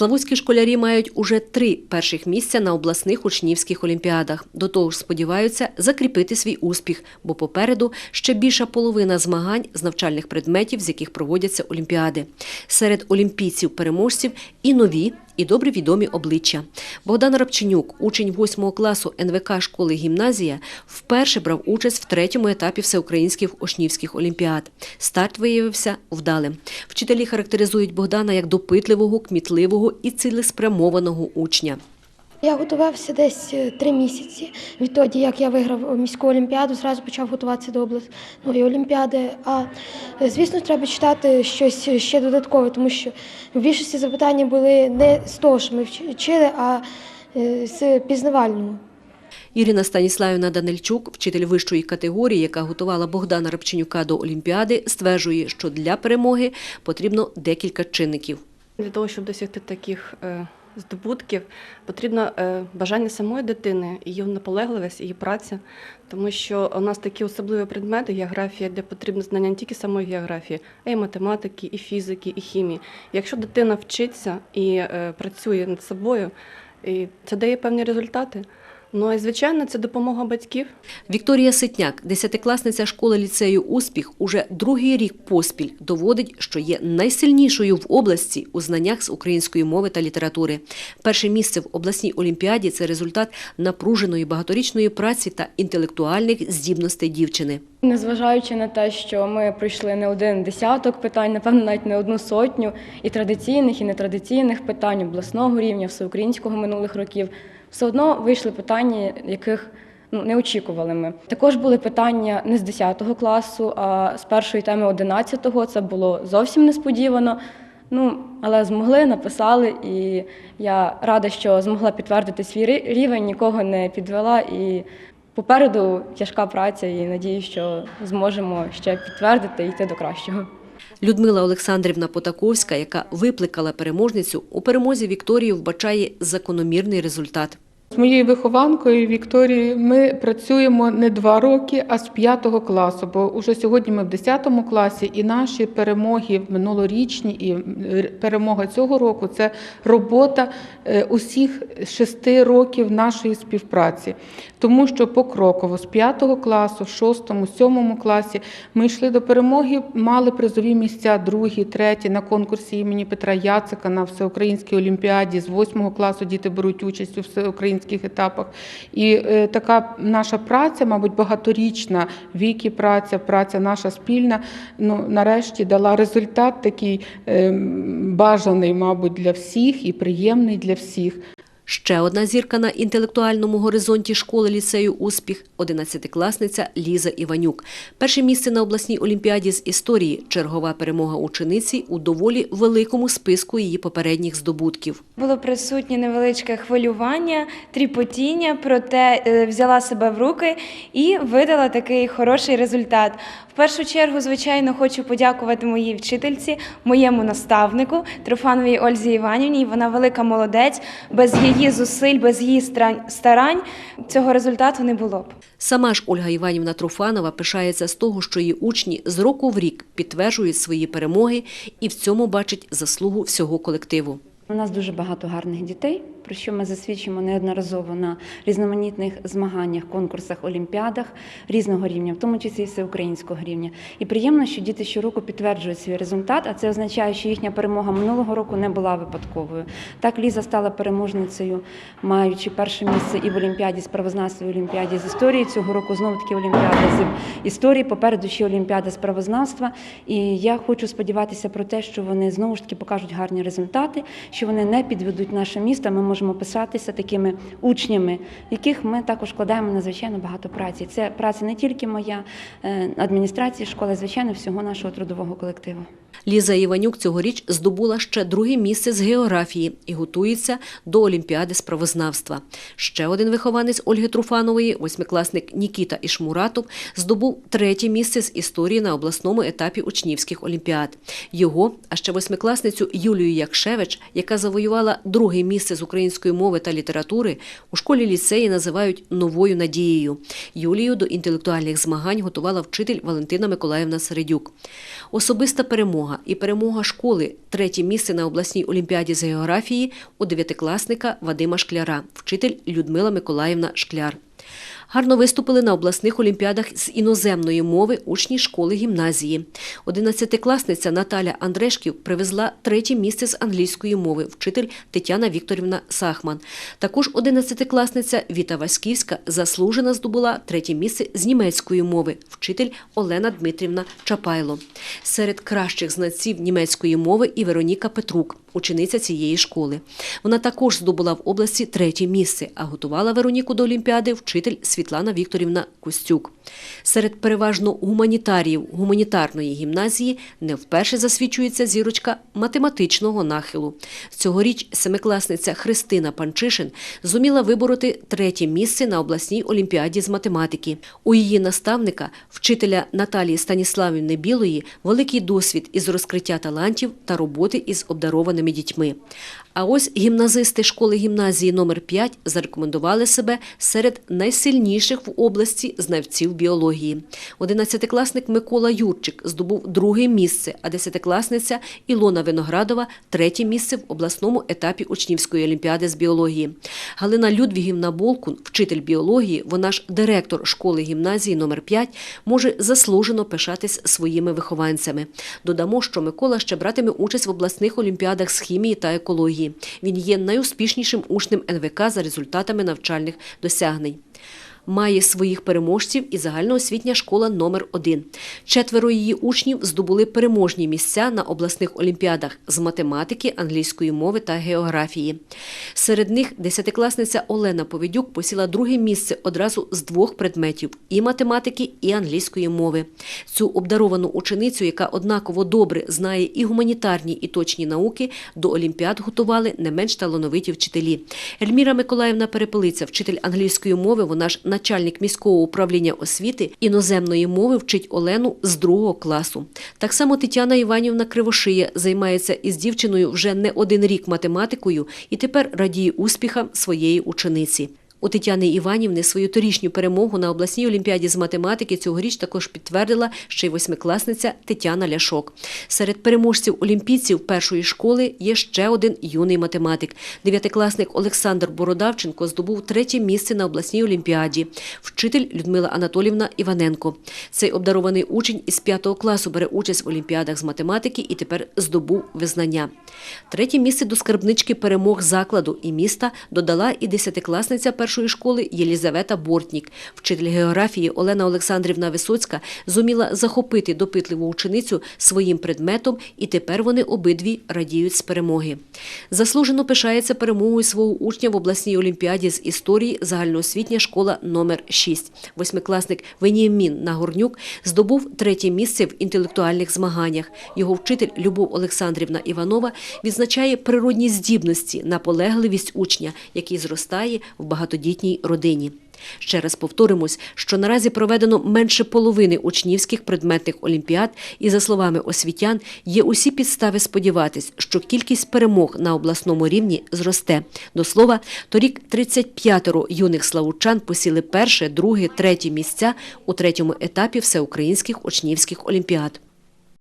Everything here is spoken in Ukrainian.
Славутські школярі мають уже три перших місця на обласних учнівських олімпіадах. До того ж, сподіваються закріпити свій успіх, бо попереду ще більша половина змагань з навчальних предметів, з яких проводяться олімпіади. Серед олімпійців-переможців і нові, і добре відомі обличчя. Богдан Рабченюк, учень 8 класу НВК школи гімназія, вперше брав участь в третьому етапі всеукраїнських учнівських олімпіад. Старт виявився вдалим. Вчителі характеризують Богдана як допитливого, кмітливого і цілеспрямованого учня. Я готувався десь е, три місяці. Відтоді, як я виграв міську олімпіаду, зразу почав готуватися до обласної олімпіади. А е, звісно, треба читати щось ще додаткове, тому що в більшості запитання були не з того, що ми вчили, а е, з пізнавального. Ірина Станіславівна Данильчук, вчитель вищої категорії, яка готувала Богдана Рабченюка до Олімпіади, стверджує, що для перемоги потрібно декілька чинників. Для того, щоб досягти таких е, здобутків, потрібно е, бажання самої дитини, її наполегливість, її праця, тому що у нас такі особливі предмети, географія, де потрібно знання не тільки самої географії, а й математики, і фізики, і хімії. Якщо дитина вчиться і е, працює над собою, і це дає певні результати. Ну і звичайно, це допомога батьків. Вікторія Ситняк, десятикласниця школи ліцею Успіх, уже другий рік поспіль доводить, що є найсильнішою в області у знаннях з української мови та літератури. Перше місце в обласній олімпіаді це результат напруженої багаторічної праці та інтелектуальних здібностей дівчини. Незважаючи на те, що ми пройшли не один десяток питань, напевно, навіть не одну сотню і традиційних, і нетрадиційних питань обласного рівня, всеукраїнського минулих років, все одно вийшли питання, яких ну, не очікували ми. Також були питання не з 10 класу, а з першої теми 11-го. Це було зовсім несподівано. Ну, але змогли, написали, і я рада, що змогла підтвердити свій рівень, нікого не підвела. І попереду тяжка праця, і надію, що зможемо ще підтвердити і йти до кращого. Людмила Олександрівна Потаковська, яка викликала переможницю, у перемозі Вікторії вбачає закономірний результат. З моєю вихованкою Вікторією ми працюємо не два роки, а з п'ятого класу. Бо уже сьогодні ми в 10 класі, і наші перемоги минулорічні і е, перемога цього року це робота е, усіх шести років нашої співпраці. Тому що покроково з 5 класу, 6, 7 класі ми йшли до перемоги, мали призові місця, другі, треті на конкурсі імені Петра Яцика на всеукраїнській олімпіаді. З 8 класу діти беруть участь у всеукраїнських етапах. І е, така наша праця, мабуть, багаторічна віки праця, праця наша спільна, ну нарешті дала результат такий е, бажаний, мабуть, для всіх і приємний для всіх. Ще одна зірка на інтелектуальному горизонті школи ліцею Успіх – одинадцятикласниця Ліза Іванюк. Перше місце на обласній олімпіаді з історії – чергова перемога учениці у доволі великому списку її попередніх здобутків. Було присутнє невеличке хвилювання, тріпотіння, проте е, взяла себе в руки і видала такий хороший результат. В першу чергу, звичайно, хочу подякувати моїй вчительці, моєму наставнику Трофановій Ользі Іванівні. Вона велика молодець. Без її зусиль, без її старань цього результату не було б. Сама ж Ольга Іванівна Труфанова пишається з того, що її учні з року в рік підтверджують свої перемоги і в цьому бачить заслугу всього колективу. У нас дуже багато гарних дітей, про що ми засвідчимо неодноразово на різноманітних змаганнях, конкурсах, олімпіадах різного рівня, в тому числі і всеукраїнського рівня. І приємно, що діти щороку підтверджують свій результат, а це означає, що їхня перемога минулого року не була випадковою. Так Ліза стала переможницею, маючи перше місце і в Олімпіаді з правознавства, і Олімпіаді з історії. Цього року знову таки Олімпіада з історії, попереду ще Олімпіада з правознавства. І я хочу сподіватися про те, що вони знову ж таки покажуть гарні результати, що вони не підведуть наше місто. Ми можемо писатися такими учнями, яких ми також вкладаємо надзвичайно багато праці. Це праця не тільки моя е, адміністрації школи, звичайно, всього нашого трудового колективу. Ліза Іванюк цьогоріч здобула ще друге місце з географії і готується до Олімпіади з правознавства. Ще один вихованець Ольги Труфанової, восьмикласник Нікіта Ішмуратов, здобув третє місце з історії на обласному етапі учнівських олімпіад. Його, а ще восьмикласницю Юлію Якшевич, яка завоювала друге місце з української мови та літератури у школі ліцеї називають новою надією. Юлію до інтелектуальних змагань готувала вчитель Валентина Миколаївна Середюк. Особиста перемога і перемога школи третє місце на обласній олімпіаді з географії у дев'ятикласника Вадима Шкляра, вчитель Людмила Миколаївна Шкляр. Гарно виступили на обласних олімпіадах з іноземної мови учні школи гімназії. Одинадцятикласниця Наталя Андрешків привезла третє місце з англійської мови, вчитель Тетяна Вікторівна Сахман. Також одинадцятикласниця Віта Васьківська заслужено здобула третє місце з німецької мови, вчитель Олена Дмитрівна Чапайло. Серед кращих знавців німецької мови і Вероніка Петрук, учениця цієї школи. Вона також здобула в області третє місце, а готувала Вероніку до Олімпіади вчитель Вікторівна Костюк. Серед переважно гуманітаріїв гуманітарної гімназії не вперше засвідчується зірочка математичного нахилу. Цьогоріч семикласниця Христина Панчишин зуміла вибороти третє місце на обласній олімпіаді з математики. У її наставника, вчителя Наталії Станіславівни Білої, великий досвід із розкриття талантів та роботи із обдарованими дітьми. А ось гімназисти школи гімназії номер 5 зарекомендували себе серед найсильніших в області знавців біології. Одинадцятикласник Микола Юрчик здобув друге місце, а десятикласниця Ілона Виноградова третє місце в обласному етапі учнівської олімпіади з біології. Галина Людвігівна Болкун, вчитель біології, вона ж директор школи гімназії номер 5 може заслужено пишатись своїми вихованцями. Додамо, що Микола ще братиме участь в обласних олімпіадах з хімії та екології. Він є найуспішнішим учнем НВК за результатами навчальних досягнень. Має своїх переможців і загальноосвітня школа номер 1 Четверо її учнів здобули переможні місця на обласних олімпіадах з математики, англійської мови та географії. Серед них десятикласниця Олена Повідюк посіла друге місце одразу з двох предметів і математики, і англійської мови. Цю обдаровану ученицю, яка однаково добре знає і гуманітарні, і точні науки, до олімпіад готували не менш талановиті вчителі. Ельміра Миколаївна Перепелиця, вчитель англійської мови, вона ж начальник міського управління освіти іноземної мови вчить Олену з другого класу. Так само Тетяна Іванівна Кривошия займається із дівчиною вже не один рік математикою і тепер радіє успіхам своєї учениці. У Тетяни Іванівни свою торічню перемогу на обласній олімпіаді з математики цьогоріч також підтвердила ще й восьмикласниця Тетяна Ляшок. Серед переможців олімпійців першої школи є ще один юний математик. Дев'ятикласник Олександр Бородавченко здобув третє місце на обласній олімпіаді. Вчитель Людмила Анатолівна Іваненко. Цей обдарований учень із п'ятого класу бере участь в олімпіадах з математики і тепер здобув визнання. Третє місце до скарбнички перемог закладу і міста додала і десятикласниця першої школи Єлізавета Бортнік. Вчитель географії Олена Олександрівна Висоцька зуміла захопити допитливу ученицю своїм предметом, і тепер вони обидві радіють з перемоги. Заслужено пишається перемогою свого учня в обласній олімпіаді з історії загальноосвітня школа номер 6 Восьмикласник Веніамін Нагорнюк здобув третє місце в інтелектуальних змаганнях. Його вчитель Любов Олександрівна Іванова відзначає природні здібності, наполегливість учня, який зростає в багатодітній родині. Ще раз повторимось, що наразі проведено менше половини учнівських предметних олімпіад, і за словами освітян, є усі підстави сподіватись, що кількість перемог на обласному рівні зросте. До слова, торік 35 юних славучан посіли перше, друге, третє місця у третьому етапі всеукраїнських учнівських олімпіад.